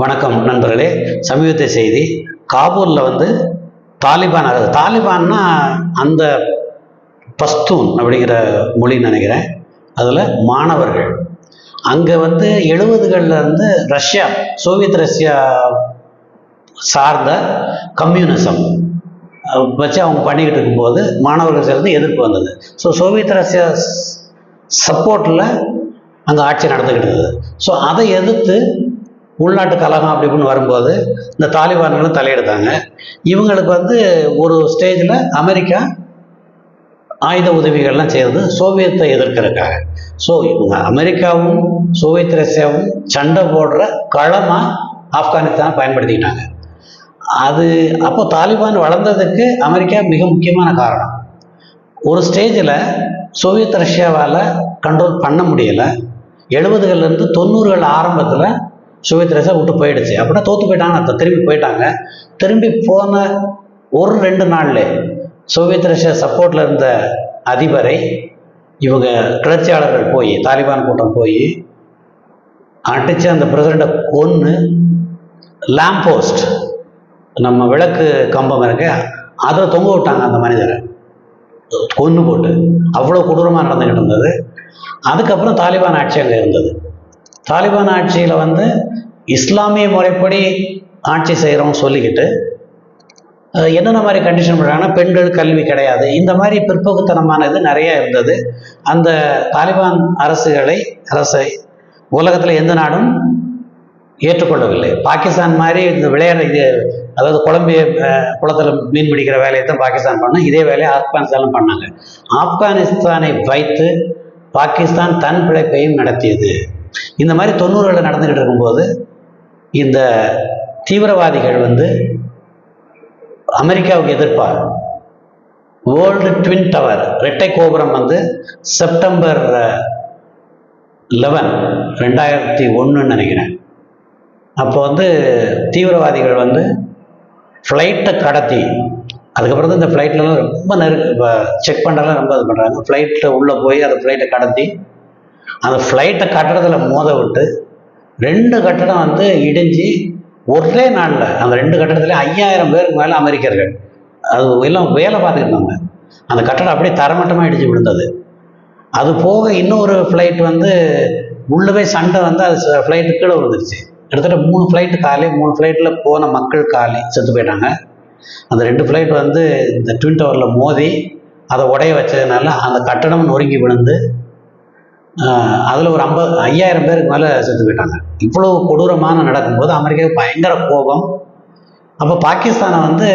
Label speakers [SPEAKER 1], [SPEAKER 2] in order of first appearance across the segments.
[SPEAKER 1] வணக்கம் நண்பர்களே. சமீபத்திய செய்தி காபூலில் வந்து தாலிபான் அரசு தாலிபான்னா அந்த பஸ்தூன் அப்படிங்கிற மொழின்னு நினைக்கிறேன். அதில் மாணவர்கள். அங்கே வந்து எழுபதுகள்லேருந்து ரஷ்யா சோவியத் ரஷ்யா சார்ந்த கம்யூனிசம் வச்சு அவங்க பண்ணிக்கிட்டு இருக்கும்போது மாணவர்கள் சேர்ந்து எதிர்ப்பு வந்தது. ஸோ சோவியத் ரஷ்யா சப்போர்ட்டில் அங்கே ஆட்சி நடந்துக்கிட்டு இருந்தது. ஸோ அதை எதிர்த்து உள்நாட்டு கலகம் அப்படி இப்படின்னு வரும்போது இந்த தாலிபான்களும் தலையெடுத்தாங்க இவங்களுக்கு வந்து ஒரு ஸ்டேஜில் அமெரிக்கா ஆயுத உதவிகள்லாம் செய்கிறது சோவியத்தை எதிர்க்கிறதுக்காக. ஸோ இவங்க அமெரிக்காவும் சோவியத் ரஷ்யாவும் சண்டை போடுற களமாக ஆப்கானிஸ்தானை பயன்படுத்திக்கிட்டாங்க. அது அப்போ தாலிபான் வளர்ந்ததுக்கு அமெரிக்கா மிக முக்கியமான காரணம். ஒரு ஸ்டேஜில் சோவியத் ரஷ்யாவால் கண்ட்ரோல் பண்ண முடியலை. எழுபதுகள்லேருந்து தொண்ணூறுகள் ஆரம்பத்தில் சோவியத் ரஷ்யா விட்டு போயிடுச்சு. அப்படின்னா தோற்று போயிட்டாங்கன்னு அர்த்தம். திரும்பி போயிட்டாங்க. திரும்பி போன ஒரு ரெண்டு நாள்ல சோவியத் ரஷ்யா சப்போர்ட்டில் இருந்த அதிபரை இவங்க கிளர்ச்சியாளர்கள் போய் தாலிபான் கூட்டம் போய் அடித்து அந்த பிரசிடண்ட்டை கொன்று லேம்ப் போஸ்ட் நம்ம விளக்கு கம்பம் இருக்க அதில் தொங்க விட்டாங்க அந்த மனிதரை. கொன்று போட்டு. அவ்வளோ கொடூரமாக நடந்துக்கிட்டு இருந்தது. அதுக்கப்புறம் தாலிபான் ஆட்சி அங்கே இருந்தது. தாலிபான் ஆட்சியில் வந்து இஸ்லாமிய முறைப்படி ஆட்சி செய்கிறோம் சொல்லிக்கிட்டு என்னென்ன மாதிரி கண்டிஷன் பண்ணுறாங்கன்னா பெண்கள் கல்வி கிடையாது. இந்த மாதிரி பிற்போக்குத்தனமானது நிறைய இருந்தது. அந்த தாலிபான் அரசுகளை அரசை உலகத்தில் எந்த நாடும் ஏற்றுக்கொள்ளவில்லை. பாகிஸ்தான் மாதிரி இந்த விளையாட இது அதாவது குழம்பிய குளத்தில் மீன் பிடிக்கிற வேலையை தான் பாகிஸ்தான் பண்ணும் இதே வேலையை ஆப்கானிஸ்தானும் பண்ணாங்க. ஆப்கானிஸ்தானை வைத்து பாகிஸ்தான் தன் பிழைப்பையும் நடத்தியது. இந்த மாதிரி தொண்ணூறுகளில் நடந்துக்கிட்டு இருக்கும்போது இந்த தீவிரவாதிகள் வந்து அமெரிக்காவுக்கு எதிர்ப்பார் வேர்ல்டு ட்வின் டவர் ரெட்டை கோபுரம் வந்து செப்டம்பர் லெவன் ரெண்டாயிரத்தி ஒன்றுன்னு நினைக்கிறேன். அப்போ வந்து தீவிரவாதிகள் வந்து ஃப்ளைட்டை கடத்தி அதுக்கப்புறம் தான் இந்த ஃப்ளைட்லலாம் ரொம்ப நெரு செக் பண்ணலாம் ரொம்ப இது பண்ணுறாங்க ஃப்ளைட்டில் உள்ளே போய் அந்த ஃப்ளைட்டை கடத்தி அந்த ஃப்ளைட்டை கட்டடத்தில் மோத விட்டு ரெண்டு கட்டடம் வந்து இடிஞ்சு ஒரே நாளில் அந்த ரெண்டு கட்டடத்துலேயும் ஐயாயிரம் பேருக்கு மேலே அமெரிக்கர்கள். அது எல்லாம் வேலை பார்த்துக்கிட்டு இருந்தாங்க. அந்த கட்டடம் அப்படியே தரமட்டமாக இடிச்சு விழுந்தது. அது போக இன்னொரு ஃப்ளைட் வந்து உள்ளவே சண்டை வந்து அது ஃப்ளைட்டு கீழே விழுந்துருச்சு. கிட்டத்தட்ட மூணு ஃப்ளைட்டு காலி மூணு ஃப்ளைட்டில் போன மக்கள் காலி செத்து போயிட்டாங்க. அந்த ரெண்டு ஃப்ளைட் வந்து இந்த ட்வின் டவரில் மோதி அதை உடைய வச்சதுனால அந்த கட்டடம் நொறுங்கி விழுந்து அதில் ஒரு ஐம்பது ஐயாயிரம் பேருக்கு மேலே செத்து போயிட்டாங்க. இவ்வளோ கொடூரமான நடக்கும்போது அமெரிக்காவுக்கு பயங்கர கோபம். அப்போ பாகிஸ்தானை வந்து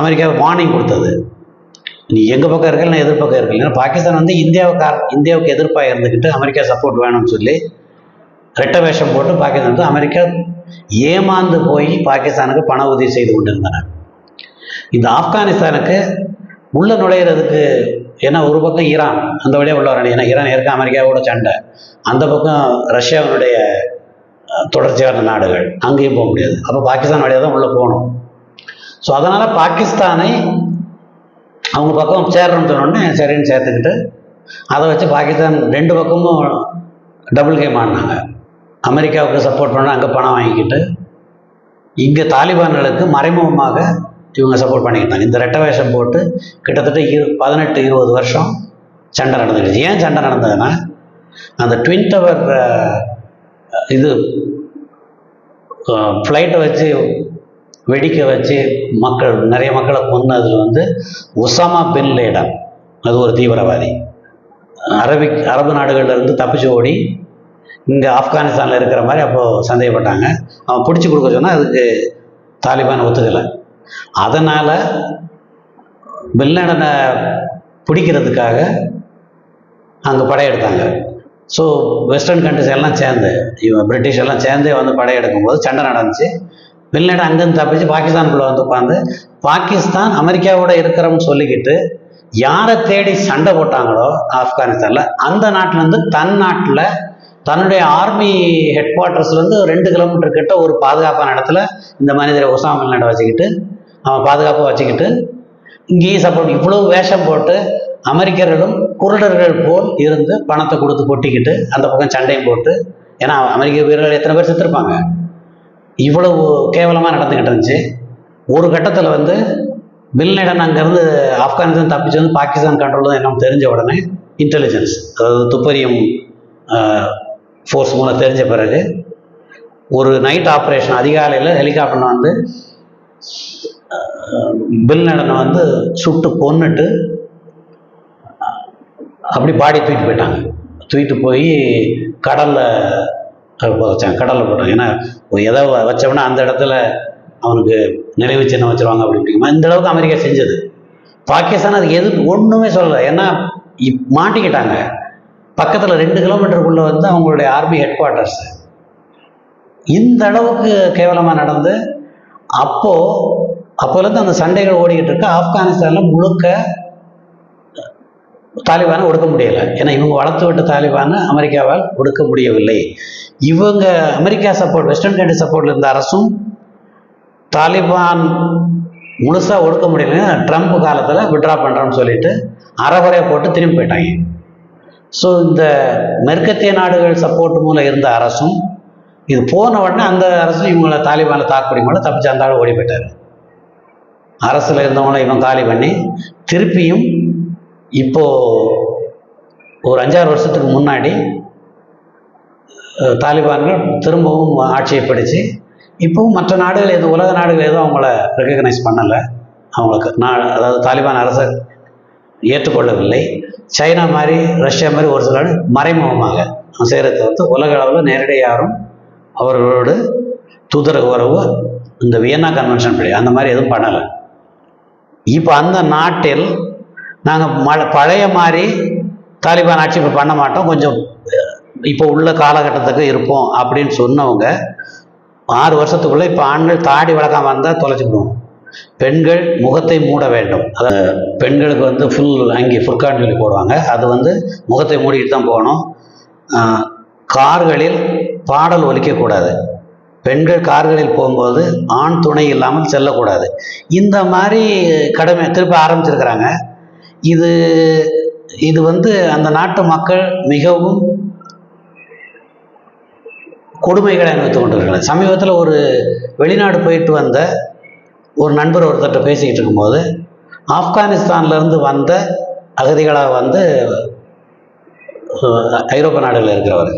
[SPEAKER 1] அமெரிக்காவை வார்னிங் கொடுத்தது. நீ எங்கள் பக்கம் இருக்கல நான் எதிர்பக்கம் இருக்கல ஏன்னா பாகிஸ்தான் வந்து இந்தியாவுக்கு இந்தியாவுக்கு எதிர்ப்பாக இருந்துக்கிட்டு அமெரிக்கா சப்போர்ட் வேணும்னு சொல்லி ரெட்ட வேஷம் போட்டு பாகிஸ்தான் வந்து அமெரிக்கா ஏமாந்து போய் பாகிஸ்தானுக்கு பண உதவி செய்து கொண்டிருந்தனர். இந்த ஆப்கானிஸ்தானுக்கு உள்ள நுழையிறதுக்கு ஏன்னா ஒரு பக்கம் ஈரான் அந்த வழியாக உள்ள வரணும். ஏன்னா ஈரான் ஏற்க அமெரிக்காவோட சண்டை. அந்த பக்கம் ரஷ்யாவினுடைய தொடர்ச்சியான நாடுகள். அங்கேயும் போக முடியாது. அப்போ பாகிஸ்தான் வழியாக தான் உள்ளே போகணும். ஸோ அதனால் பாகிஸ்தானை அவங்க பக்கம் சேர்றோம்னு சொன்னோடனே சரின்னு சேர்த்துக்கிட்டு அதை வச்சு பாகிஸ்தான் ரெண்டு பக்கமும் டபுள் கேம் ஆடினாங்க. அமெரிக்காவுக்கு சப்போர்ட் பண்ண அங்கே பணம் வாங்கிக்கிட்டு. இங்கே தாலிபான்களுக்கு மறைமுகமாக இவங்க சப்போர்ட் பண்ணிக்கிட்டாங்க. இந்த ரெட்டை வேஷம் போட்டு கிட்டத்தட்ட இரு பதினெட்டு இருபது வருஷம் சண்டை நடந்துக்கிட்டு ஏன் சண்டை நடந்ததுன்னா அந்த ட்வின் டவர் இது ஃப்ளைட்டை வச்சு வெடிக்க வச்சு மக்கள் நிறைய மக்களை கொன்னதில் வந்து ஒசாமா பின் லேடன் அது ஒரு தீவிரவாதி. அரபிக் அரபு நாடுகள்லேருந்து தப்பிச்சு ஓடி இங்கே ஆப்கானிஸ்தானில் இருக்கிற மாதிரி அப்போது சந்தேகப்பட்டாங்க. அவன் பிடிச்சி கொடுக்க சொன்னால் அதுக்கு தாலிபான் ஒத்துக்கலை. அதனால் பின்லேடனை பிடிக்கிறதுக்காக அங்கே படையெடுத்தாங்க. ஸோ வெஸ்டர்ன் கண்ட்ரிஸ் எல்லாம் சேர்ந்து இவன் பிரிட்டிஷ் எல்லாம் சேர்ந்தே வந்து படையெடுக்கும் போது சண்டை நடந்துச்சு. பின்லேடன் அங்கேருந்து தப்பிச்சு பாகிஸ்தானுக்குள்ளே வந்து உட்காந்து பாகிஸ்தான் அமெரிக்காவோட இருக்கிறோம்னு சொல்லிக்கிட்டு யாரை தேடி சண்டை போட்டாங்களோ ஆப்கானிஸ்தானில் அந்த நாட்டிலேருந்து தன் நாட்டில் தன்னுடைய ஆர்மி ஹெட் குவார்ட்டர்ஸ்லேருந்து ரெண்டு கிலோமீட்டர் கிட்ட ஒரு பாதுகாப்பான இடத்துல இந்த மனிதரை உசாமல் நட வச்சுக்கிட்டு அவன் பாதுகாப்பாக வச்சுக்கிட்டு இங்கேயும் சப்போர்ட் இவ்வளோ வேஷம் போட்டு அமெரிக்கர்களும் குருடர்கள் போல் இருந்து பணத்தை கொடுத்து கொட்டிக்கிட்டு அந்த பக்கம் சண்டையும் போட்டு ஏன்னா அமெரிக்க வீரர்கள் எத்தனை பேர் செத்துருப்பாங்க. இவ்வளவு கேவலமாக நடந்துக்கிட்டு இருந்துச்சு. ஒரு கட்டத்தில் வந்து பில்நடன் அங்கேருந்து ஆப்கானிஸ்தான் தப்பிச்சு வந்து பாகிஸ்தான் கண்ட்ரோல் தான் என்ன தெரிஞ்ச உடனே இன்டெலிஜென்ஸ் அதாவது துப்பறியும் ஃபோர்ஸ் மூலம் தெரிஞ்ச பிறகு ஒரு நைட் ஆப்ரேஷன் அதிகாலையில் ஹெலிகாப்டர் வந்து பில் நடனை வந்து சுட்டு கொன்னுட்டு அப்படி பாடி தூக்கிட்டு போயிட்டாங்க. தூக்கிட்டு போய் கடலில் வச்சாங்க கடலில் போட்டாங்க ஏன்னா எதை வ- வச்சோம்னா அந்த இடத்துல அவனுக்கு நினைவு சின்னம் வச்சுருவாங்க அப்படின்ட்டு. இந்த அளவுக்கு அமெரிக்கா செஞ்சது. பாகிஸ்தான் அதுக்கு எது ஒன்றுமே சொல்லலை. ஏன்னா இப் மாட்டிக்கிட்டாங்க. பக்கத்தில் ரெண்டு கிலோமீட்டருக்குள்ளே வந்து அவங்களுடைய ஆர்மி ஹெட் குவார்ட்டர்ஸ் இந்த அளவுக்கு கேவலமாக நடந்து அப்போது அப்போலேருந்து அந்த சண்டைகள் ஓடிக்கிட்டு இருக்கு ஆப்கானிஸ்தானில் முழுக்க தாலிபானை ஒடுக்க முடியலை. ஏன்னா இவங்க வளர்த்து விட்ட தாலிபானை அமெரிக்காவால் ஒடுக்க முடியவில்லை. இவங்க அமெரிக்கா சப்போர்ட் வெஸ்டர்ன் கண்ட்ரி சப்போர்ட்டில் இருந்த அரசும் தாலிபான் முழுசாக ஒடுக்க முடியலன்னா ட்ரம்ப் காலத்தில் விட்ரா பண்ணுறோன்னு சொல்லிட்டு அறகுறையை போட்டு திரும்பி போயிட்டாங்க. ஸோ இந்த மேற்கத்திய நாடுகள் சப்போர்ட் மூலம் இருந்த அரசும் இது போன உடனே அந்த அரசும் இவங்களை தாலிபானில் தாக்குப்பிடி மேலே தப்பிச்சு அந்த ஆள் ஓடி போயிட்டார். அரசில் இருந்தவங்கள இவன் காலி பண்ணி திருப்பியும் இப்போ ஒரு அஞ்சாறு வருஷத்துக்கு முன்னாடி தாலிபான்கள் திரும்பவும் ஆட்சியை பிடிச்சு இப்போவும் மற்ற நாடுகள் எதுவும் உலக நாடுகள் எதுவும் அவங்கள ரெக்கக்னைஸ் பண்ணலை. அவங்களுக்கு நான் அதாவது தாலிபான் அரசை ஏற்றுக்கொள்ளவில்லை. சைனா மாதிரி ரஷ்யா மாதிரி ஒரு சில மறைமுகமாக செய்கிறத வந்து உலக அளவில் நேரடியாக யாரும் அவர்களோடு தூதரக உறவு இந்த வியன்னா கன்வென்ஷன் படி அந்த மாதிரி எதுவும் பண்ணலை. இப்போ அந்த நாட்டில் நாங்கள் ம பழைய மாதிரி தாலிபான் ஆட்சி இப்போ பண்ண மாட்டோம். கொஞ்சம் இப்போ உள்ள காலகட்டத்துக்கு இருப்போம் அப்படின்னு சொன்னவங்க ஆறு வருஷத்துக்குள்ளே இப்போ ஆண்கள் தாடி வளர்க்காம வந்தால் தொலைச்சிக்கிடுவோம். பெண்கள் முகத்தை மூட வேண்டும். அதாவது பெண்களுக்கு வந்து ஃபுல் அங்கே ஃபுர்கான் சொல்லி போடுவாங்க. அது வந்து முகத்தை மூடிக்கிட்டு தான் போகணும். கார்களில் பாடல் ஒலிக்கக்கூடாது பெண்கள் கார்களில் போகும்போது ஆண் துணை இல்லாமல் செல்லக்கூடாது. இந்த மாதிரி கடமை திருப்ப ஆரம்பிச்சிருக்கிறாங்க. இது இது வந்து அந்த நாட்டு மக்கள் மிகவும் கொடுமைகளை அனுபவித்துக் கொண்டிருக்கிறார் சமீபத்தில் ஒரு வெளிநாடு போயிட்டு வந்த ஒரு நண்பர் ஒருத்தர்கிட்ட பேசிக்கிட்டு இருக்கும்போது ஆப்கானிஸ்தான்லேருந்து வந்த அகதிகளாக வந்து ஐரோப்பிய ஐரோப்பா நாடுகளில் இருக்கிறவர்.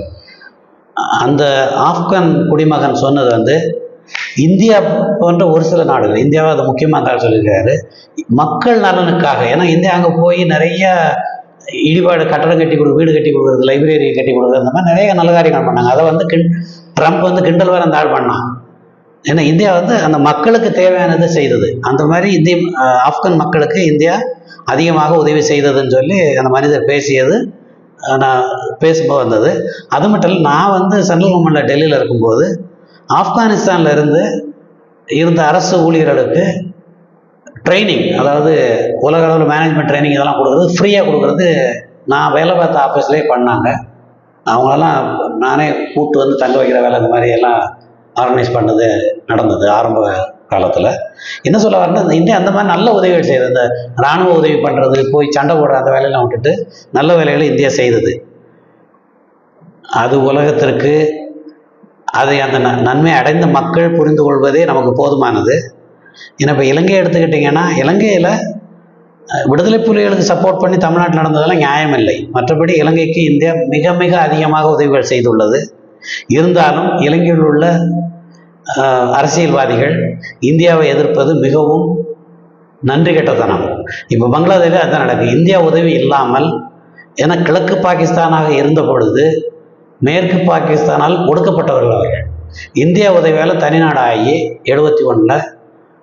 [SPEAKER 1] அந்த ஆப்கான் குடிமகன் சொன்னது வந்து இந்தியா போன்ற ஒரு சில நாடுகள் இந்தியாவை அதை முக்கியமாக சொல்லியிருக்காரு மக்கள் நலனுக்காக ஏன்னா இந்தியா அங்கே போய் நிறைய இடிபாடு கட்டடம் கட்டி கொடு வீடு கட்டி கொடுக்குறது லைப்ரரி கட்டி கொடுக்குறது அந்த மாதிரி நிறைய நல்ல காரியங்கள் பண்ணாங்க. அதை வந்து கிண் ட்ரம்ப் வந்து கிண்டல் வேற அந்த ஆள் பண்ணான். ஏன்னா இந்தியா வந்து அந்த மக்களுக்கு தேவையானதை செய்தது. அந்த மாதிரி இந்திய ஆப்கான் மக்களுக்கு இந்தியா அதிகமாக உதவி செய்ததுன்னு சொல்லி அந்த மனிதர் பேசியது. நான் பேசும்போது வந்தது. அது மட்டும் இல்லை நான் வந்து சென்ட்ரல் கவர்மெண்ட்டில் டெல்லியில் இருக்கும்போது ஆப்கானிஸ்தானில் இருந்து இருந்த அரசு ஊழியர்களுக்கு ட்ரைனிங் அதாவது உலக அளவில் மேனேஜ்மெண்ட் ட்ரைனிங் இதெல்லாம் கொடுக்குறது ஃப்ரீயாக கொடுக்குறது நான் வேலை பார்த்த ஆஃபீஸ்லேயே பண்ணாங்க. அவங்களெல்லாம் நானே கூப்பிட்டு வந்து தங்க வைக்கிற வேலை இந்த மாதிரி எல்லாம் ஆர்கனைஸ் பண்ணது நடந்தது ஆரம்ப காலத்தில். என்ன சொல்ல வரேன்னா இந்த இந்தியா அந்த மாதிரி நல்ல உதவிகள் செய்யுது. இந்த இராணுவ உதவி பண்ணுறது போய் சண்டை போடுற அந்த வேலையெல்லாம் விட்டுட்டு நல்ல வேலைகளை இந்தியா செய்தது. அது உலகத்திற்கு அதை அந்த ந- நன்மை அடைந்த மக்கள் புரிந்து கொள்வதே நமக்கு போதுமானது. ஏன்னா இப்போ இலங்கையை எடுத்துக்கிட்டிங்கன்னா இலங்கையில் விடுதலை புலிகளுக்கு சப்போர்ட் பண்ணி தமிழ்நாட்டில் நடந்ததெல்லாம் நியாயம் இல்லை மற்றபடி இலங்கைக்கு இந்தியா மிக மிக அதிகமாக உதவிகள் செய்துள்ளது. இருந்தாலும் இலங்கையில் உள்ள அரசியல்வாதிகள் இந்தியாவை எதிர்ப்பது மிகவும் நன்றி கெட்டத்தனம் இப்போ பங்களாதேஷில் அதான் நடக்குது இந்தியா உதவி இல்லாமல் ஏன்னா கிழக்கு பாகிஸ்தானாக இருந்த பொழுது மேற்கு பாகிஸ்தானால் ஒடுக்கப்பட்டவர்கள் அவர்கள். இந்தியா உதவியால் தனிநாடு ஆகி எழுபத்தி ஒன்றில்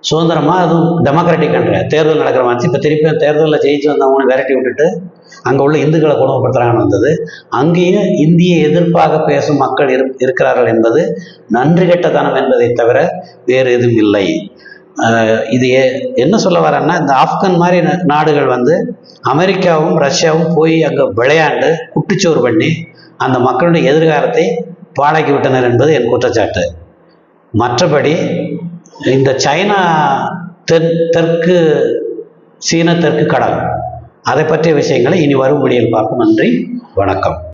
[SPEAKER 1] சுதந்திரமாக அதுவும் டெமோக்ராட்டிக் கண்ட்ரி தேர்தல் நடக்கிற மாதிரி. இப்போ திருப்பி தேர்தலில் ஜெயிச்சு வந்தவங்களை விரட்டி விட்டுட்டு அங்கே உள்ள இந்துக்களை கொடுமைப்படுத்துகிறாங்கன்னு வந்தது. அங்கேயும் இந்திய எதிர்ப்பாக பேசும் மக்கள் இரு இருக்கிறார்கள் என்பது நன்றி கெட்டதனம் என்பதை தவிர வேறு எதுவும் இல்லை. இது என்ன சொல்ல வரேன்னா இந்த ஆப்கன் மாதிரி நாடுகள் வந்து அமெரிக்காவும் ரஷ்யாவும் போய் அங்கே விளையாண்டு குட்டிச்சோறு பண்ணி அந்த மக்களுடைய எதிர்காலத்தை பாழாக்கி விட்டனர் என்பது என் குற்றச்சாட்டு. மற்றபடி இந்த சைனா தென் தெற்கு சீன தெற்கு கடல். அதை பற்றிய விஷயங்களை இனி வரும் வீடியோவில் பார்ப்போம் நன்றி வணக்கம்.